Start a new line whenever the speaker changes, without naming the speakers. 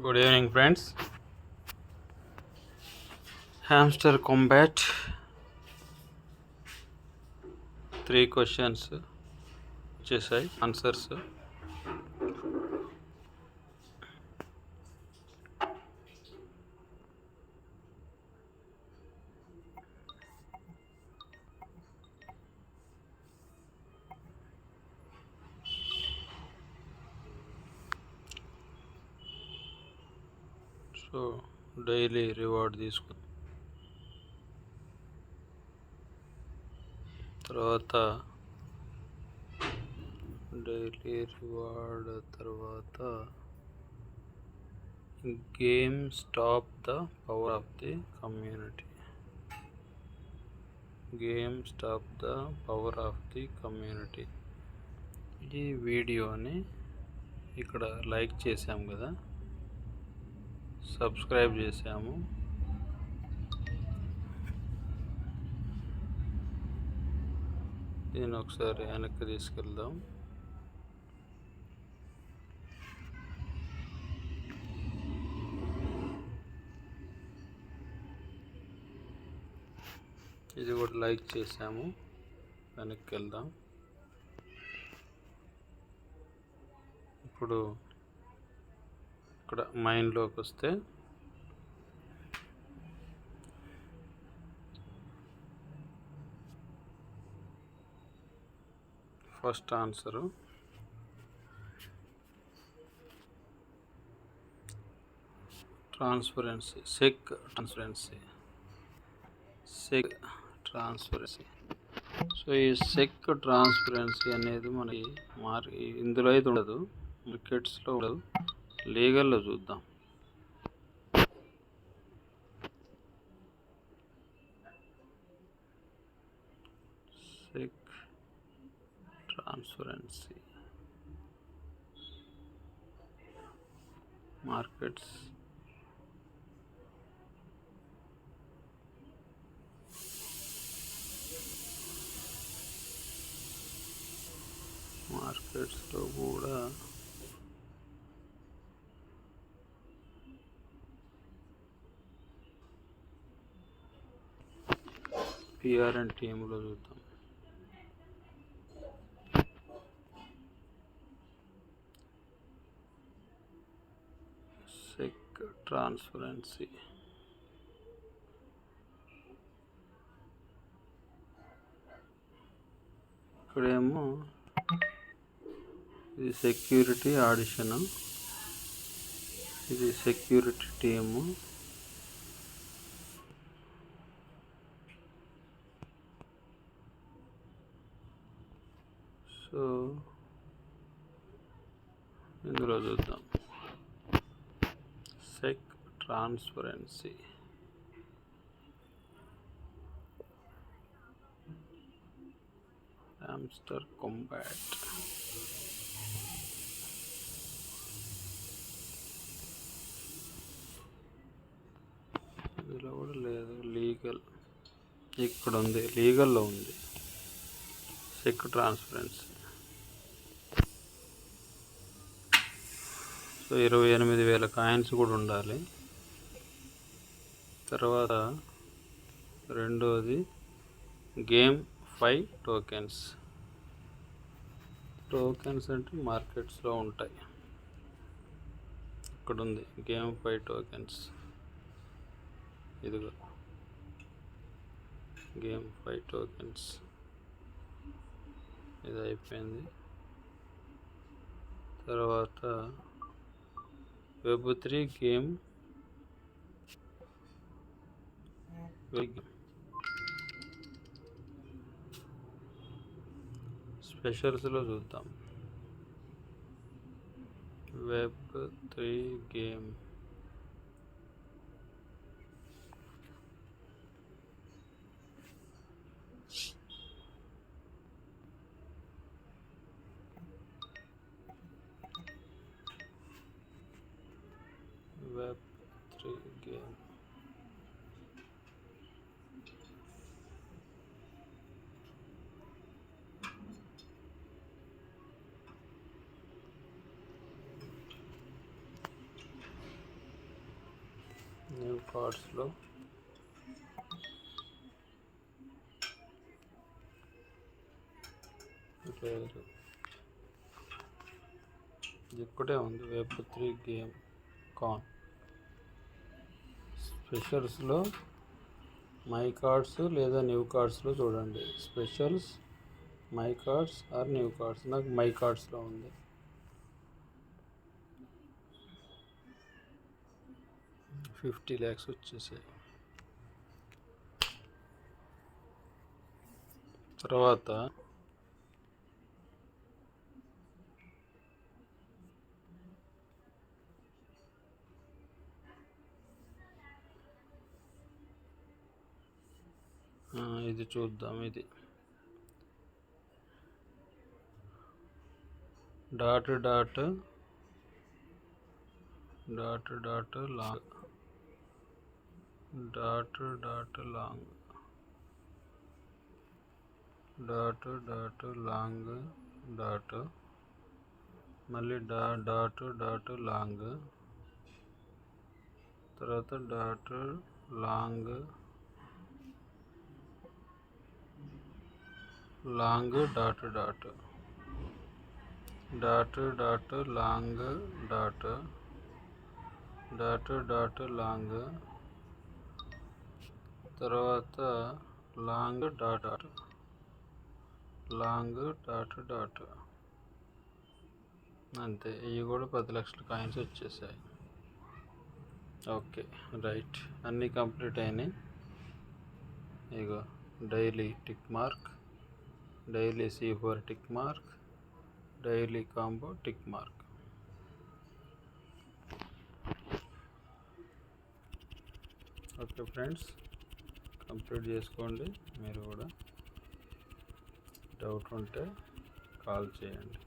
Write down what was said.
Good evening friends Hamster Kombat three questions వచ్చేసాయి answers so daily reward తీసుకు తర్వాత daily reward తర్వాత GameStop the power of the community. GameStop the power of the community. ఈ వీడియోని ఇక్కడ like చేసాం కదా. సబ్స్క్రైబ్ చేసాము దీన్ని ఒకసారి వెనక్కి తీసుకెళ్దాం. ఇది కూడా లైక్ చేసాము వెనక్కి వెళ్దాం. ఇప్పుడు ఇక్కడ మైండ్లోకి వస్తే first answer transparency sec transparency sec transparency. So ఈ సెక్ ట్రాన్స్పరెన్సీ అనేది మనకి మార్ ఇందులో అయితే ఉండదు. మార్కెట్స్లో ఉండదు. లీగల్లో చూద్దాం. సెక్ ట్రాన్స్పరెన్సీ మార్కెట్స్ మార్కెట్స్లో కూడా పిఆర్ఎన్ టీంలో చూద్దాం. సెక్ ట్రాన్స్పరెన్సీ ఇక్కడేమో ఇది సెక్యూరిటీ ఆడిషను ఇది సెక్యూరిటీ టీము సో ఇందులో చూద్దాం. Check transparency. hamster combat ఇందులో కూడా లేదు. లీగల్. ఇక్కడ ఉంది లీగల్లో ఉంది. Check transparency. సో ఇరవై ఎనిమిది వేల కాయిన్స్ కూడా ఉండాలి. తర్వాత రెండోది గేమ్ ఫైవ్ టోకెన్స్. టోకెన్స్ అంటే మార్కెట్స్లో ఉంటాయి. ఇక్కడ ఉంది గేమ్ ఫైవ్ టోకెన్స్. ఇదిగో గేమ్ ఫైవ్ టోకెన్స్. ఇది అయిపోయింది. తర్వాత వెబ్ త్రీ గేమ్ స్పెషల్స్లో చూద్దాం web three game web three game new కార్డ్స్లో లేదు ఇది ఇక్కడే ఉంది వెబ్ త్రీ గేమ్ కాన్ స్పెషల్స్లో మై కార్డ్స్ లేదా న్యూ కార్డ్స్లో చూడండి. Specials my cards or new cards నాకు మై కార్డ్స్లో ఉంది. ఫిఫ్టీ ల్యాక్స్ వచ్చేసాయి తర్వాత? ఆ, ఇది చూద్దాం ఇది. Dot dot dot dot long dot dot long. Dot dot long dot. మళ్ళీ డా డాట్ డాట్ లాంగ్. తర్వాత dot long. Long dot dot. Dot dot long dot. Dot dot long. తర్వాత long dot dot. Long dot dot. అంతే ఇవి కూడా పది లక్షల coins వచ్చేసాయి. Okay right. అన్నీ కంప్లీట్ అయినాయి. ఇగో daily tick mark daily cipher tick mark daily combo tick mark. Okay friends. Complete చేసుకోండి. మీరు కూడా డౌట్ ఉంటే కాల్ చేయండి.